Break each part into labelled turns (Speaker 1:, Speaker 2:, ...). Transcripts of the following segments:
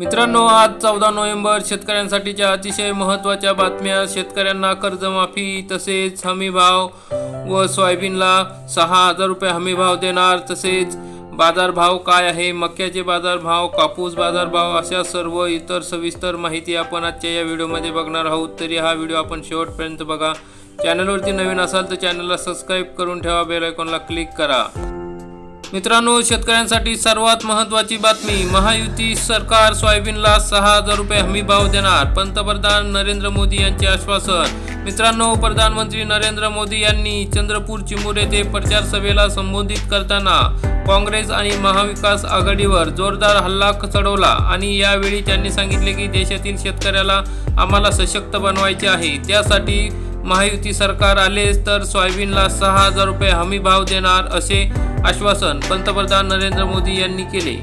Speaker 1: मित्रांनो आज चौदा नोव्हेंबर शेतकऱ्यांसाठीच्या अतिशय महत्त्वाच्या बातम्या. शेतकऱ्यांना कर्जमाफी तसेच हमीभाव व सोयाबीनला सहा हजार रुपये हमीभाव देणार. तसेच बाजारभाव काय आहे? मक्याचे बाजारभाव कापूस बाजारभाव अशा सर्व इतर सविस्तर माहिती आपण आजच्या या व्हिडिओमध्ये बघणार आहोत. तरी हा व्हिडिओ आपण शेवटपर्यंत बघा. चॅनलवरती नवीन असाल तर चॅनलला सबस्क्राईब करून ठेवा. बेल आयकॉनला क्लिक करा. मित्रांनो शेतकऱ्यांसाठी सर्वात महत्त्वाची बातमी महायुती सरकार सोयाबीनला सहा हजार रुपये हमी भाव देणार पंतप्रधान नरेंद्र मोदी यांचे आश्वासन. मित्रांनो प्रधानमंत्री नरेंद्र मोदी यांनी चंद्रपूर चिमूर येथे प्रचार सभेला संबोधित करताना काँग्रेस आणि महाविकास आघाडीवर जोरदार हल्ला चढवला आणि यावेळी त्यांनी सांगितले की देशातील शेतकऱ्याला आम्हाला सशक्त बनवायचे आहे. त्यासाठी महायुती सरकार आलेच तर सोयाबीनला सहा हजार रुपये हमी भाव देणार असे आश्वासन पंतप्रधान नरेंद्र मोदी यांनी केले.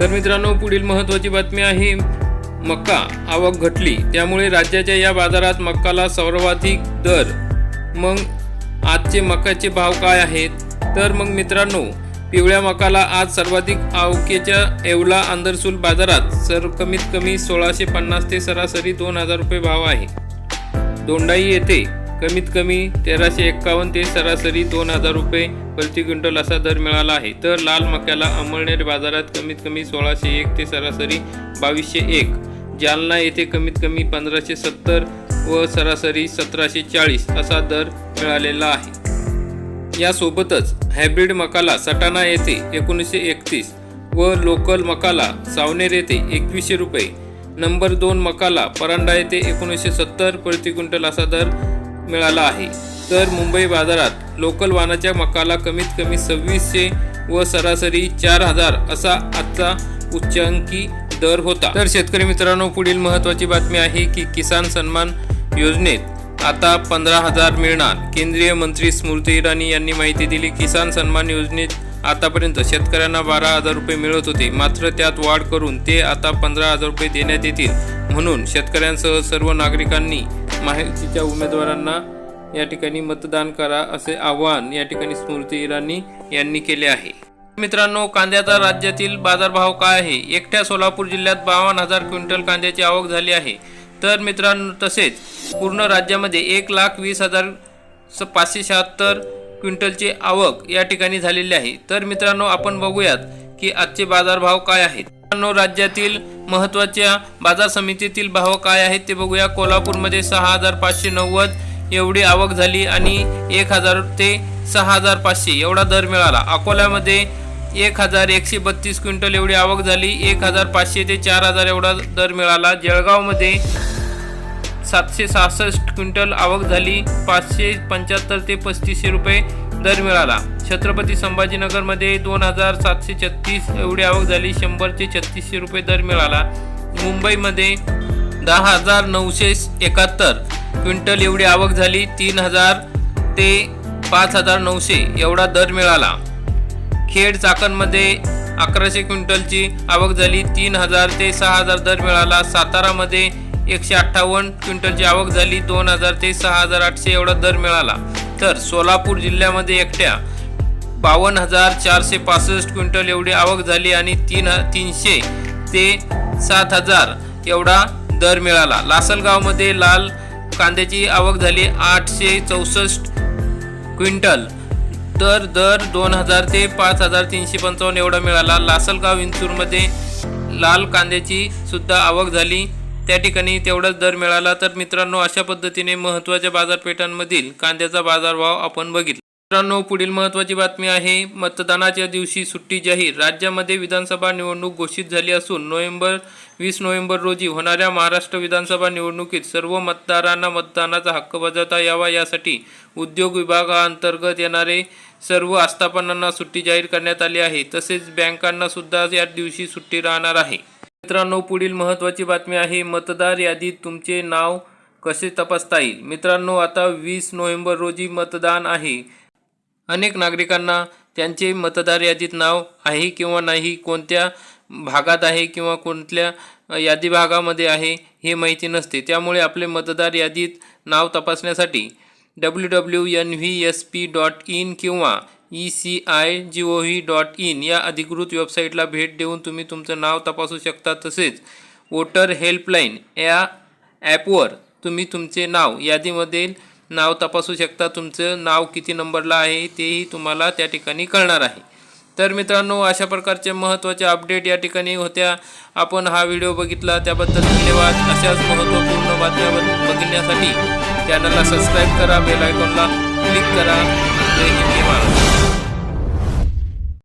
Speaker 1: तर मित्रांनो पुढील महत्त्वाची बातमी आहे मक्का आवक घटली. त्यामुळे राज्याच्या या बाजारात मक्काला सर्वाधिक दर. मग आजचे मक्याचे भाव काय आहेत? तर मग मित्रांनो पिवळ्या मकाला आज सर्वाधिक आवकेच्या येवला आंदरसूल बाजारात सर कमीत कमी सोळाशे पन्नास ते सरासरी दोन हजार रुपये भाव आहे. दोंडाई येथे कमीत कमी तेराशे एक्कावन्न ते सरासरी दोन हजार रुपये प्रति क्विंटल असा दर मिळाला आहे. तर लाल मक्याला अमळनेर बाजारात कमीत कमी सोळाशे एक ते सरासरी बावीसशे एक. जालना येथे कमीत कमी पंधराशे सत्तर व सरासरी सतराशे चाळीस असा दर मिळालेला आहे. यासोबतच हायब्रिड मकाला सटाणा येथे एकोणीसशे एकतीस व लोकल मकाला सावनेर येथे एकवीसशे रुपये नंबर दोन मकाला परांडा येथे एकोणीसशे सत्तर प्रति क्विंटल असा दर मिळाला आहे. तर मुंबई बाजारात लोकल वाहनाच्या मकाला कमीत कमी सव्वीसशे व सरासरी चार हजार असा आजचा उच्चांकी दर होता. तर शेतकरी मित्रांनो पुढील महत्त्वाची बातमी आहे की किसान सन्मान योजनेत आता पंधरा हजार मिळणार. केंद्रीय मंत्री स्मृती इराणी यांनी माहिती दिली किसान सन्मान योजनेत आतापर्यंत शेतकऱ्यांना बारा हजार रुपये मिळत होते. मात्र त्यात वाढ करून ते आता पंधरा हजार रुपये देण्यात येतील. म्हणून शेतकऱ्यांसह सर्व नागरिकांनी माहितीच्या उमेदवारांना या ठिकाणी मतदान करा असे आवाहन या ठिकाणी स्मृती इराणी यांनी केले आहे. मित्रांनो कांद्याचा राज्यातील बाजारभाव काय आहे? एकट्या सोलापूर जिल्ह्यात बावन्न हजार क्विंटल कांद्याची आवक झाली आहे. तर मित्रांनो तसेच पूर्ण राज्यामध्ये एक लाख वीस हजार स पाचशे शहात्तर क्विंटलची आवक या ठिकाणी झालेली आहे. तर मित्रांनो आपण बघूयात की आजचे बाजारभाव काय आहेत. मित्रांनो राज्यातील महत्त्वाच्या बाजार समितीतील भाव काय आहेत ते बघूया. कोल्हापूरमध्ये सहा हजार पाचशे नव्वद एवढी आवक झाली आणि एक हजार ते सहा हजार पाचशे एवढा दर मिळाला. अकोल्यामध्ये एक हजार एकशे बत्तीस क्विंटल एवढी आवक झाली. एक हजार पाचशे ते चार हजार एवढा दर मिळाला. जळगावमध्ये सातशे सहासष्ट क्विंटल आवक झाली. पाचशे पंच्याहत्तर ते पस्तीसशे रुपये दर मिळाला. छत्रपती संभाजीनगरमध्ये दोन हजार सातशे छत्तीस एवढी आवक झाली. शंभर ते छत्तीसशे रुपये दर मिळाला. मुंबईमध्ये दहा हजार नऊशे एकाहत्तर क्विंटल एवढी आवक झाली. तीन हजार ते पाच हजार नऊशे एवढा दर मिळाला. खेड चाकणमध्ये अकराशे क्विंटलची आवक झाली. तीन हजार ते सहा हजार दर मिळाला. सातारामध्ये एकशे अठ्ठावन्न क्विंटलची आवक झाली. दोन हजार ते सहा हजार आठशे एवढा दर मिळाला. तर सोलापूर जिल्ह्यामध्ये एकट्या बावन्न हजार चारशे पासष्ट क्विंटल एवढी आवक झाली आणि तीन तीनशे ते सात हजार एवढा दर मिळाला. लासलगावमध्ये लाल कांद्याची आवक झाली. आठशे चौसष्ट क्विंटल. तर दर दोन हजार ते पाच हजार तीनशे पंचावन्न एवढा मिळाला. लासलगाव विंचूरमध्ये लाल कांद्याची सुद्धा आवक झाली. त्या ठिकाणी तेवढाच दर मिळाला तर मित्रांनो अशा पद्धतीने महत्त्वाच्या बाजारपेठांमधील कांद्याचा बाजारभाव आपण बघितला. मित्रांनो पुढील महत्त्वाची बातमी आहे मतदानाच्या दिवशी सुट्टी जाहीर. राज्यामध्ये विधानसभा निवडणूक घोषित झाली असून नोव्हेंबर वीस नोव्हेंबर रोजी होणाऱ्या महाराष्ट्र विधानसभा निवडणुकीत सर्व मतदारांना मतदानाचा हक्क बजावता यावा यासाठी उद्योग विभागाअंतर्गत येणारे सर्व आस्थापनांना सुट्टी जाहीर करण्यात आली आहे. तसेच बँकांना सुद्धा या दिवशी सुट्टी राहणार आहे. मित्रांनो पुढील महत्त्वाची बातमी आहे मतदार यादीत तुमचे नाव कसे तपासता येईल? मित्रांनो आता वीस नोव्हेंबर रोजी मतदान आहे. अनेक नागरिकांना त्यांचे मतदार यादीत नाव आहे किंवा नाही कोणत्या भागात आहे किंवा कोणत्या यादी भागामध्ये आहे हे माहिती नसते. त्यामुळे आपले मतदार यादीत नाव तपासण्यासाठी W W N V S P dot in किंवा E C I G O V dot in या अधिकृत वेबसाईटला भेट देऊन तुम्ही तुमचं नाव तपासू शकता तसेच वोटर हेल्पलाईन या ॲपवर तुम्ही तुमचे नाव यादीमध्ये नाव तपासू शकता तुमचं नाव किती नंबरला आहे तेही तुम्हाला त्या ठिकाणी कळणार आहे. तर मित्रांनो अशा प्रकारचे महत्त्वाचे अपडेट या ठिकाणी होत्या. आपण हा व्हिडिओ बघितला त्याबद्दल धन्यवाद. अशाच महत्त्वपूर्ण बातम्या बघण्यासाठी चॅनलला सबस्क्राईब करा बेल आयकॉनला क्लिक करा. जय हिंद महाराष्ट्र.